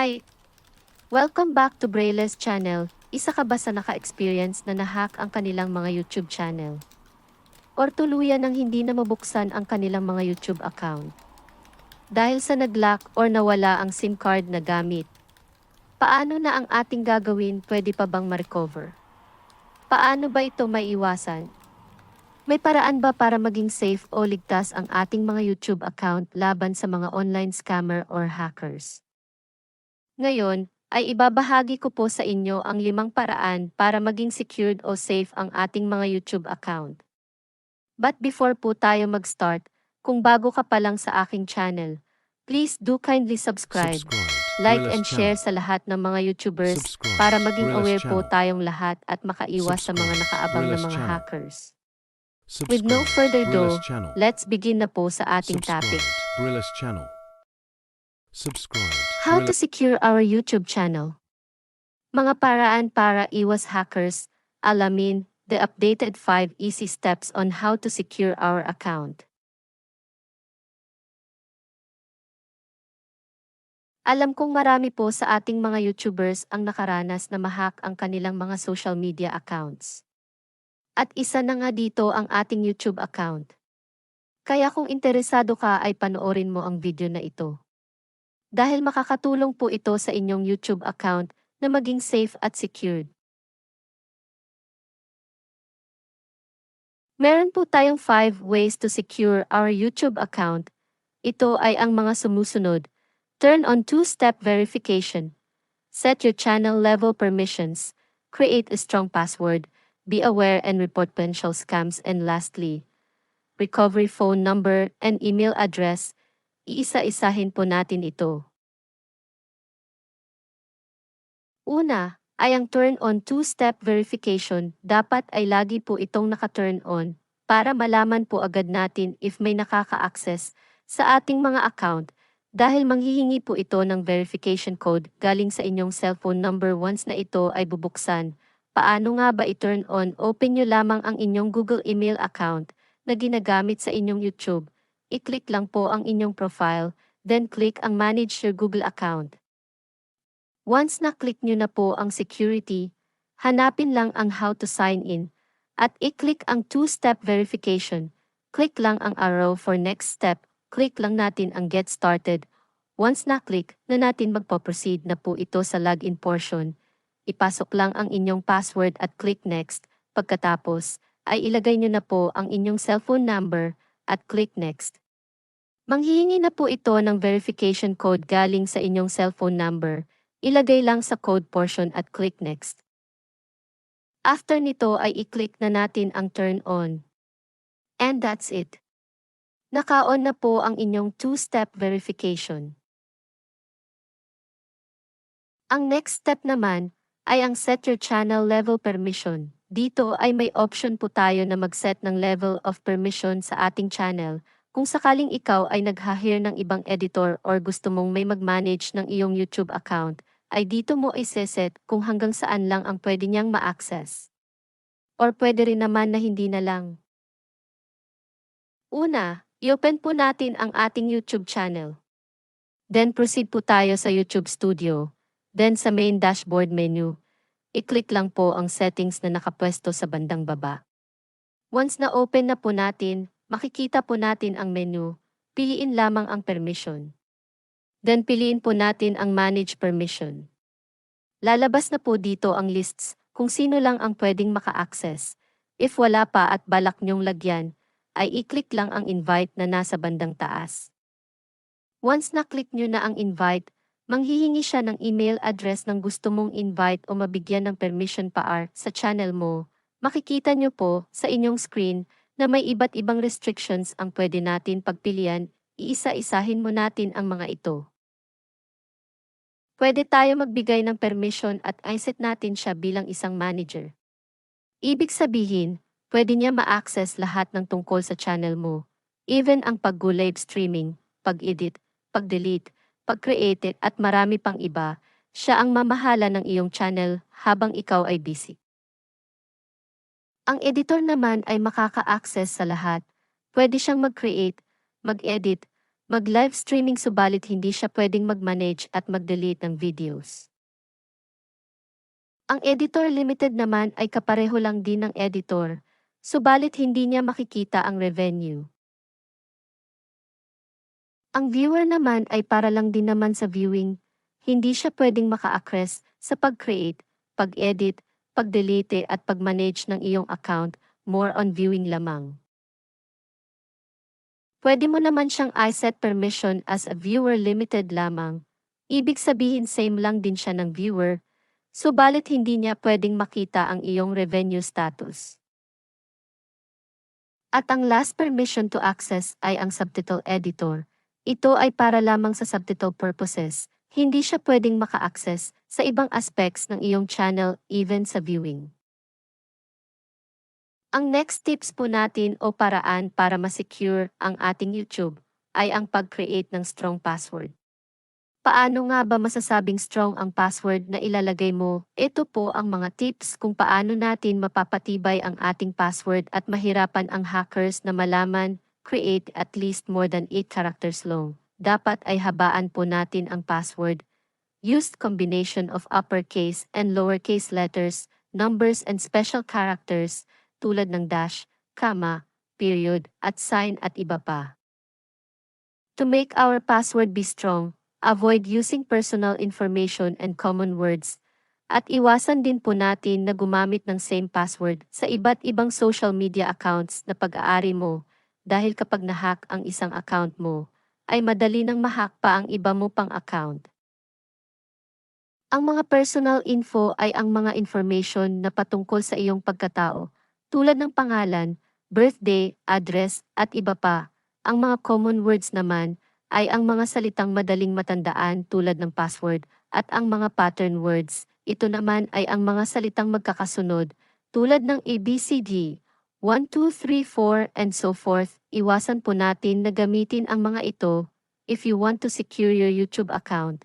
Hi! Welcome back to Braille's channel. Isa ka ba sa naka-experience na nahack ang kanilang mga YouTube channel? Or tuluyan ng hindi na mabuksan ang kanilang mga YouTube account? Dahil sa nag-lock or nawala ang SIM card na gamit. Paano na ang ating gagawin pwede pa bang ma-recover? Paano ba ito maiiwasan? May paraan ba para maging safe o ligtas ang ating mga YouTube account laban sa mga online scammer or hackers? Ngayon, ay ibabahagi ko po sa inyo ang limang paraan para maging secured o safe ang ating mga YouTube account. But before po tayo mag-start, kung bago ka pa lang sa aking channel, please do kindly subscribe, like and share sa lahat ng mga YouTubers para maging aware po tayong lahat at makaiwas sa mga nakaabang na mga hackers. With no further ado, let's begin na po sa ating topic. Brillis channel. Subscribe. How to secure our YouTube channel. Mga paraan para iwas hackers, alamin the updated 5 easy steps on how to secure our account. Alam kong marami po sa ating mga YouTubers ang nakaranas na mahack ang kanilang mga social media accounts. At isa na nga dito ang ating YouTube account. Kaya kung interesado ka ay panoorin mo ang video na ito. Dahil makakatulong po ito sa inyong YouTube account na maging safe at secured. Meron po tayong 5 ways to secure our YouTube account. Ito ay ang mga sumusunod. Turn on two-step verification. Set your channel level permissions. Create a strong password. Be aware and report potential scams. And lastly, recovery phone number and email address. Iisa-isahin po natin ito. Una, ay ang turn on two-step verification. Dapat ay lagi po itong naka-turn on para malaman po agad natin if may nakaka-access sa ating mga account dahil manghihingi po ito ng verification code galing sa inyong cellphone number once na ito ay bubuksan. Paano nga ba i-turn on? Open nyo lamang ang inyong Google email account na ginagamit sa inyong YouTube. I-click lang po ang inyong profile, then click ang Manage your Google account. Once na-click nyo na po ang security, hanapin lang ang How to sign in at i-click ang two-step verification. Click lang ang arrow for next step click lang natin ang Get Started. Once na-click na natin magpo-proceed na po ito sa login portion. Ipasok lang ang inyong password at click Next. Pagkatapos, ay ilagay nyo na po ang inyong cellphone number at click Next. Manghihingi na po ito ng verification code galing sa inyong cellphone number. Ilagay lang sa code portion at click Next. After nito ay i-click na natin ang Turn On. And that's it. Naka-on na po ang inyong two-step verification. Ang next step naman ay ang set your channel level permission. Dito ay may option po tayo na mag-set ng level of permission sa ating channel kung sakaling ikaw ay nag-hire ng ibang editor or gusto mong may mag-manage ng iyong YouTube account, ay dito mo iseset kung hanggang saan lang ang pwede niyang ma-access. Or pwede rin naman na hindi na lang. Una, i-open po natin ang ating YouTube channel. Then proceed po tayo sa YouTube Studio. Then sa main dashboard menu, i-click lang po ang settings na nakapwesto sa bandang baba. Once na open na po natin, makikita po natin ang menu, piliin lamang ang permission. Then piliin po natin ang manage permission. Lalabas na po dito ang lists kung sino lang ang pwedeng maka-access. If wala pa at balak nyong lagyan, ay i-click lang ang invite na nasa bandang taas. Once na-click nyo na ang invite, manghihingi siya ng email address ng gusto mong invite o mabigyan ng permission paar sa channel mo. Makikita nyo po sa inyong screen na may iba't ibang restrictions ang pwede natin pagpilian, iisa-isahin mo natin ang mga ito. Pwede tayo magbigay ng permission at iset natin siya bilang isang manager. Ibig sabihin, pwede niya ma-access lahat ng tungkol sa channel mo, even ang pag-live streaming, pag-edit, pag-delete, pag-create at marami pang iba, siya ang mamahala ng iyong channel habang ikaw ay busy. Ang editor naman ay makaka-access sa lahat. Pwede siyang mag-create, mag-edit, mag-live streaming subalit hindi siya pwedeng mag-manage at mag-delete ng videos. Ang editor limited naman ay kapareho lang din ng editor, subalit hindi niya makikita ang revenue. Ang viewer naman ay para lang din naman sa viewing, hindi siya pwedeng maka-access sa pag-create, pag-edit, pag-delete at pag-manage ng iyong account, more on viewing lamang. Pwede mo naman siyang i-set permission as a viewer limited lamang. Ibig sabihin same lang din siya ng viewer, subalit hindi niya pwedeng makita ang iyong revenue status. At ang last permission to access ay ang subtitle editor. Ito ay para lamang sa subtitle purposes, hindi siya pwedeng maka-access sa ibang aspects ng iyong channel even sa viewing. Ang next tips po natin o paraan para ma-secure ang ating YouTube ay ang pag-create ng strong password. Paano nga ba masasabing strong ang password na ilalagay mo? Ito po ang mga tips kung paano natin mapapatibay ang ating password at mahirapan ang hackers na malaman, create at least more than 8 characters long. Dapat ay habaan po natin ang password. Used combination of uppercase and lowercase letters, numbers and special characters tulad ng dash, comma, period, at sign at iba pa. To make our password be strong, avoid using personal information and common words, at iwasan din po natin na gumamit ng same password sa iba't ibang social media accounts na pag-aari mo dahil kapag nahack ang isang account mo, ay madali nang mahack pa ang iba mo pang account. Ang mga personal info ay ang mga information na patungkol sa iyong pagkatao, tulad ng pangalan, birthday, address, at iba pa. Ang mga common words naman ay ang mga salitang madaling matandaan tulad ng password at ang mga pattern words. Ito naman ay ang mga salitang magkakasunod tulad ng ABCD, 1, 2, 3, 4, and so forth. Iwasan po natin na gamitin ang mga ito if you want to secure your YouTube account.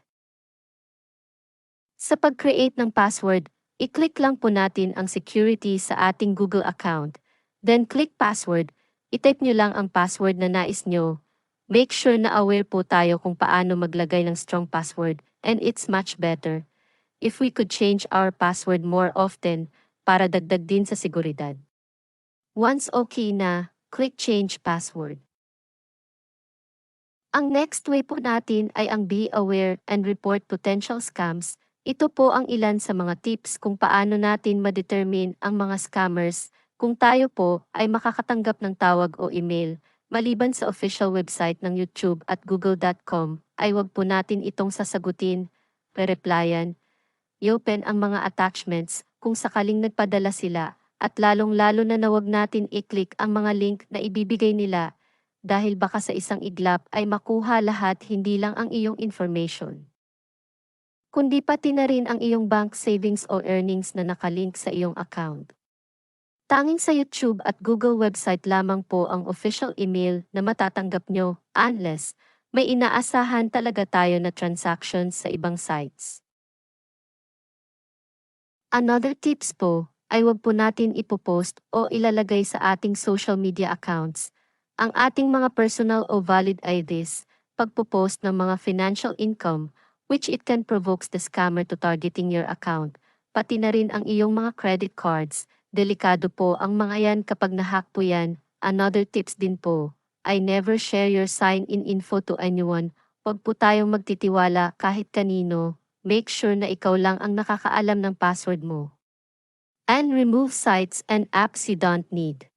Sa pag-create ng password, i-click lang po natin ang security sa ating Google account. Then click password, i-type nyo lang ang password na nais nyo. Make sure na aware po tayo kung paano maglagay ng strong password and it's much better if we could change our password more often para dagdag din sa seguridad. Once okay na, click change password. Ang next way po natin ay ang be aware and report potential scams. Ito po ang ilan sa mga tips kung paano natin ma-determine ang mga scammers kung tayo po ay makakatanggap ng tawag o email maliban sa official website ng YouTube at google.com ay wag po natin itong sasagutin, re-replyan, i-open ang mga attachments kung sakaling nagpadala sila at lalong-lalo na na wag natin i-click ang mga link na ibibigay nila dahil baka sa isang iglap ay makuha lahat hindi lang ang iyong information. Kundi pati na rin ang iyong bank savings o earnings na nakalink sa iyong account. Tanging sa YouTube at Google website lamang po ang official email na matatanggap nyo unless may inaasahan talaga tayo na transactions sa ibang sites. Another tips po ay wag po natin ipopost o ilalagay sa ating social media accounts ang ating mga personal o valid IDs, pagpopost ng mga financial income, which it can provokes the scammer to targeting your account, pati na rin ang iyong mga credit cards, delikado po ang mga yan kapag nahack po yan. Another tips din po, I never share your sign-in info to anyone, wag po tayong magtitiwala kahit kanino, make sure na ikaw lang ang nakakaalam ng password mo. And remove sites and apps you don't need.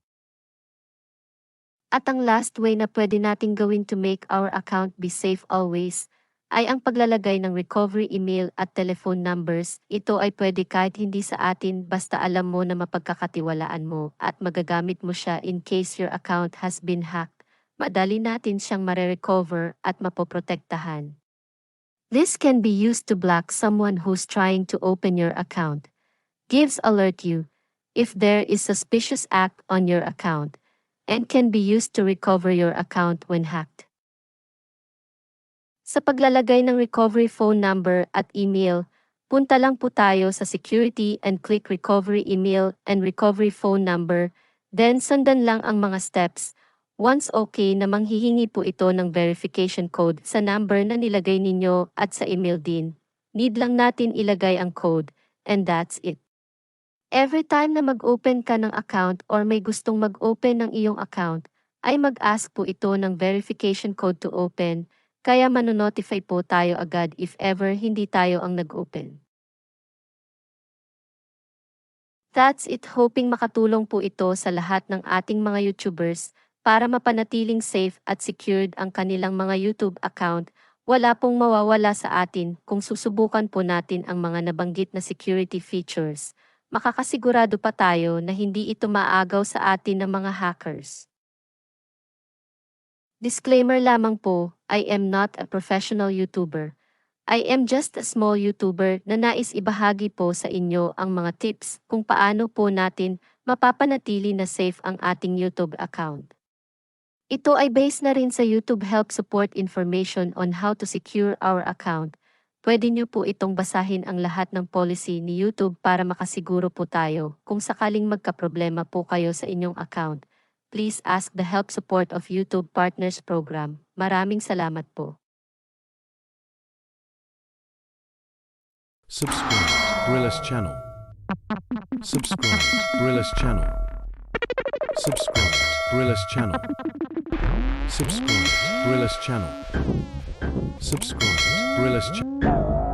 At ang last way na pwede nating gawin to make our account be safe always, ay ang paglalagay ng recovery email at telephone numbers. Ito ay pwede kahit hindi sa atin basta alam mo na mapagkakatiwalaan mo at magagamit mo siya in case your account has been hacked. Madali natin siyang mare-recover at mapoprotektahan. This can be used to block someone who's trying to open your account. Gives alert you if there is suspicious act on your account and can be used to recover your account when hacked. Sa paglalagay ng recovery phone number at email, punta lang po tayo sa security and click recovery email and recovery phone number, then sundan lang ang mga steps. Once okay na manghihingi po ito ng verification code sa number na nilagay ninyo at sa email din. Need lang natin ilagay ang code, and that's it. Every time na mag-open ka ng account or may gustong mag-open ng iyong account, ay mag-ask po ito ng verification code to open, kaya manonotify po tayo agad if ever hindi tayo ang nag-open. That's it hoping makatulong po ito sa lahat ng ating mga YouTubers para mapanatiling safe at secured ang kanilang mga YouTube account. Wala pong mawawala sa atin kung susubukan po natin ang mga nabanggit na security features. Makakasigurado pa tayo na hindi ito maagaw sa atin ng mga hackers. Disclaimer lamang po, I am not a professional YouTuber. I am just a small YouTuber na nais ibahagi po sa inyo ang mga tips kung paano po natin mapapanatili na safe ang ating YouTube account. Ito ay based na rin sa YouTube Help Support information on how to secure our account. Pwede niyo po itong basahin ang lahat ng policy ni YouTube para makasiguro po tayo kung sakaling magkaproblema po kayo sa inyong account. Please ask the help support of YouTube Partners Program. Maraming salamat po. Subscribe Gorillas channel. Subscribe Gorillas channel. Subscribe Gorillas channel. Subscribe Gorillas channel. Subscribe Gorillas channel. Oh.